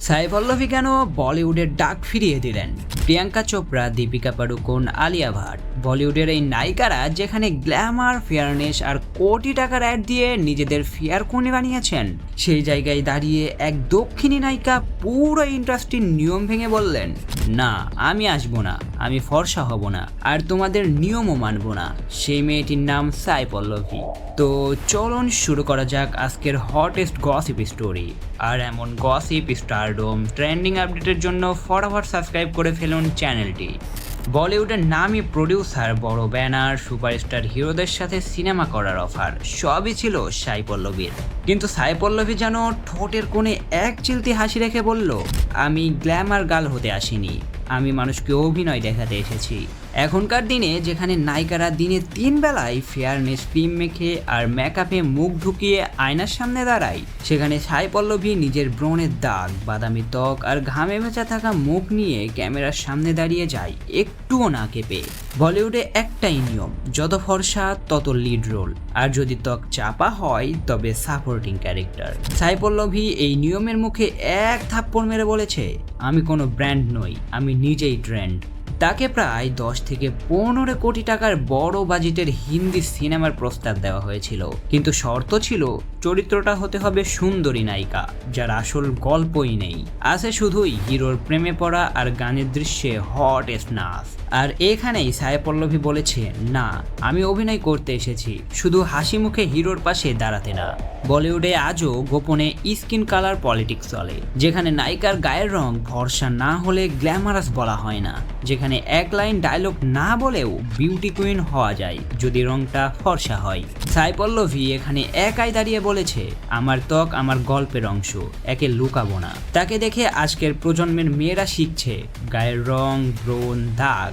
সাই কেন বলিউডের ডাক ফিরিয়ে দিলেন? প্রিয়াঙ্কা চোপড়া দীপিকা পাডুকোন আলিয়া ভাট। বলিউডের এই নায়িকারা যেখানে গ্ল্যামার, ফেয়ারনেস আর কোটি টাকার অ্যাড দিয়ে নিজেদের ফেয়ার কোণে বানিয়েছেন, সেই জায়গায় দাঁড়িয়ে এক দক্ষিণী নায়িকা পুরো ইন্ডাস্ট্রির নিয়ম ভেঙে বললেন, না, আমি আসব না, আমি ফর্সা হব না, আর তোমাদের নিয়মও মানব না। সেই মেয়েটির নাম সাই পল্লবী। তো চলুন শুরু করা যাক আজকের হটেস্ট গসিপ স্টোরি আর এমন গসিপ স্টারডোম ট্রেন্ডিং আপডেটের জন্য ফটাফট সাবস্ক্রাইব করে ফেলুন চ্যানেলটি। বলিউডের নামি প্রডিউসার বড় ব্যানার, সুপারস্টার হিরোদের সাথে সিনেমা করার অফার, সবই ছিল সাই পল্লবীর। কিন্তু সাই পল্লবী যেন ঠোঁটের কোণে এক চিলতি হাসি রেখে বলল, আমি গ্ল্যামার গার্ল হতে আসিনি। আমি মানুষকে অভিনয় দেখাতে এসেছি। এখনকার দিনে যেখানে নায়িকারা দিনে তিন বেলায় ফেয়ারনেস ক্রিম মেখে আর মেকআপে মুখ ঢুকিয়ে আয়নার সামনে দাঁড়ায়, সেখানে সাই পল্লবী নিজের ব্রণের দাগ, বাদামি ত্বক আর ঘামে ভেজা থাকা মুখ নিয়ে ক্যামেরার সামনে দাঁড়িয়ে যায়, একটুও না কেঁপে। বলিউডে একটাই নিয়ম, যত ফর্সা তত লিড রোল আর যদি ত্বক চাপা হয়, তবে সাপোর্টিং ক্যারেক্টার সাই পল্লবী এই নিয়মের মুখে এক থাপ্পড় মেরে বলেছে, আমি কোনো ব্র্যান্ড নই, আমি নিজেই ট্রেন্ড তাকে প্রায় দশ থেকে পনেরো কোটি টাকার বড় বাজেটের হিন্দি সিনেমার প্রস্তাব দেওয়া হয়েছিল। কিন্তু শর্ত ছিল, চরিত্রটা হতে হবে সুন্দরী নায়িকা, যার আসল গল্পই নেই। আছে শুধুই হিরোর প্রেমে পড়া আর গানের দৃশ্যে হট নাচ আর এখানেই সায় পল্লবী বলেছে, না, আমি অভিনয় করতে এসেছি, শুধু হাসি মুখে হিরোর পাশে দাঁড়াতে না। বলিউডে আজও গোপনে স্কিন কালার পলিটিক্স চলে, যেখানে নায়িকার গায়ের রং ভরসা না হলে গ্ল্যামারাস বলা হয় না, যেখানে এক লাইন ডায়লগ না বলেও বিউটি কুইন হওয়া যায়, যদি রংটা ফর্সা হয়। সাই পল্লবী এখানে একাই দাঁড়িয়ে বলেছে, আমার ত্বক আমার গল্পের অংশ, একে লুকাবো না। তাকে দেখে আজকের প্রজন্মের মেয়েরা শিখছে, গায়ের রং, ব্রণ, দাগ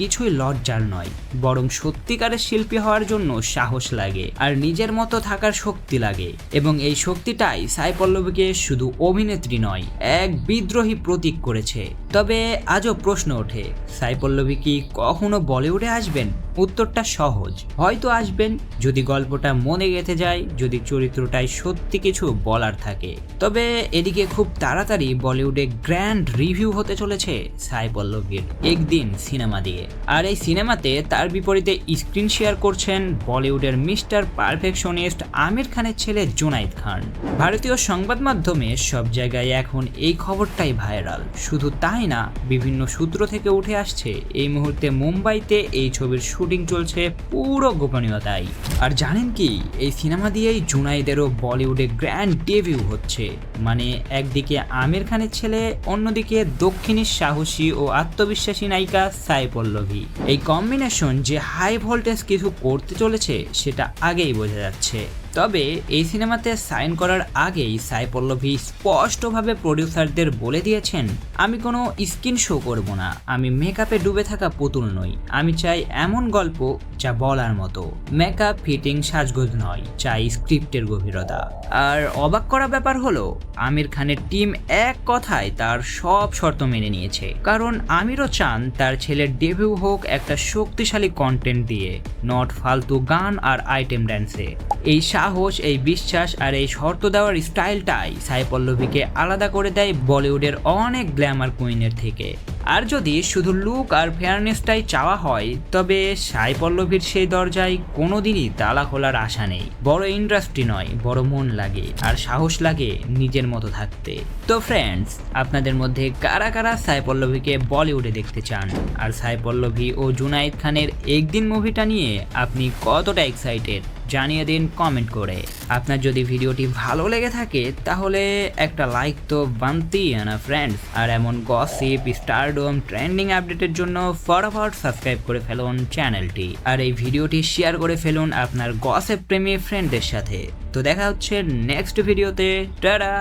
কিছুই লজ্জার নয়, বরং সত্যিকারের শিল্পী হওয়ার জন্য সাহস লাগে আর নিজের মতো থাকার শক্তি লাগে। এবং এই শক্তিটাই সাই পল্লবীকে শুধু অভিনেত্রী নয়, এক বিদ্রোহী প্রতীক করেছে। তবে আজও প্রশ্ন ওঠে, সাই পল্লবী কি কখনো বলিউডে আসবেন? উত্তরটা সহজ, হয়তো আসবেন যদি গল্পটা মনে গেঁথে যায়, যদি চরিত্রটায় সত্যি কিছু বলার থাকে। তবে এদিকে খুব তাড়াতাড়ি বলিউডে গ্র্যান্ড রিভিউ হতে চলেছে সাই পল্লবীর, একদিন সিনেমা দিয়ে। আর এই সিনেমাতে তার বিপরীতে স্ক্রিন শেয়ার করছেন বলিউডের মিস্টার পারফেকশনিস্ট আমির খানের ছেলে জুনাইদ খান। ভারতীয় সংবাদ মাধ্যমে সব জায়গায় এখন এই খবরটাই ভাইরাল। শুধু তাই না, বিভিন্ন সূত্র থেকে উঠে আসছে, এই মুহূর্তে মুম্বাইতে এই ছবির শুটিং চলছে পুরো গোপনীয়তায় আর জানেন কি, এই সিনেমা দিয়েই জুনাইদেরও বলিউডে গ্র্যান্ড ডেবিউ হচ্ছে। মানে একদিকে আমির খানের ছেলে, অন্যদিকে দক্ষিণী সাহসী ও আত্মবিশ্বাসী নায়িকা সাই পল্লবী এই কম্বিনেশন যে হাই ভোল্টেজ কিছু করতে চলেছে সেটা আগেই বোঝা যাচ্ছে। তবে এই সিনেমাতে সাইন করার আগেই সাই পল্লবী স্পষ্টভাবে প্রডিউসারদের বলে দিয়েছেন, আমি কোনো স্কিন শো করব না, আমি মেকআপে ডুবে থাকা পুতুল নই, আমি চাই এমন গল্প যা বলার মতো। মেকআপ, ফিটিং, সাজগোজ নয়, চাই স্ক্রিপ্টের গভীরতা। আর অবাক করা ব্যাপার হলো, আমির খানের টিম এক কথায় তার সব শর্ত মেনে নিয়েছে। কারণ আমিরও চান তার ছেলের ডেবিউ হোক একটা শক্তিশালী কন্টেন্ট দিয়ে, নট ফালতু গান আর আইটেম ড্যান্সে এই সাহস, এই বিশ্বাস আর এই শর্ত দেওয়ার স্টাইলটাই সাই পল্লবীকে আলাদা করে দেয় বলিউডের অনেক গ্ল্যামার কুইনের থেকে। আর যদি শুধু লুক আর ফেয়ারনেসটাই চাওয়া হয়, তবে সাই পল্লবীর সেই দরজায় কোনোদিনই তালা খোলার আশা নেই। বড় ইন্ডাস্ট্রি নয়, বড় মন লাগে আর সাহস লাগে নিজের মতো থাকতে। তো ফ্রেন্ডস, আপনাদের মধ্যে কারা কারা সাই পল্লবীকে বলিউডে দেখতে চান? আর সাই পল্লবী ও জুনাইদ খানের একদিন মুভিটা নিয়ে আপনি কতটা এক্সাইটেড? জানিয়ে দিন কমেন্ট করে। আপনার যদি ভিডিওটি ভালো লেগে থাকে, তাহলে একটা লাইক তো বানতেই আনা ফ্রেন্ডস আর এমন গসিপ স্টারডোম ট্রেন্ডিং আপডেটের জন্য ফটাফট সাবস্ক্রাইব করে ফেলুন চ্যানেলটি আর এই ভিডিওটি শেয়ার করে ফেলুন আপনার গসেপ প্রেমী ফ্রেন্ডদের সাথে। তো দেখা হচ্ছে নেক্সট ভিডিওতে টাটা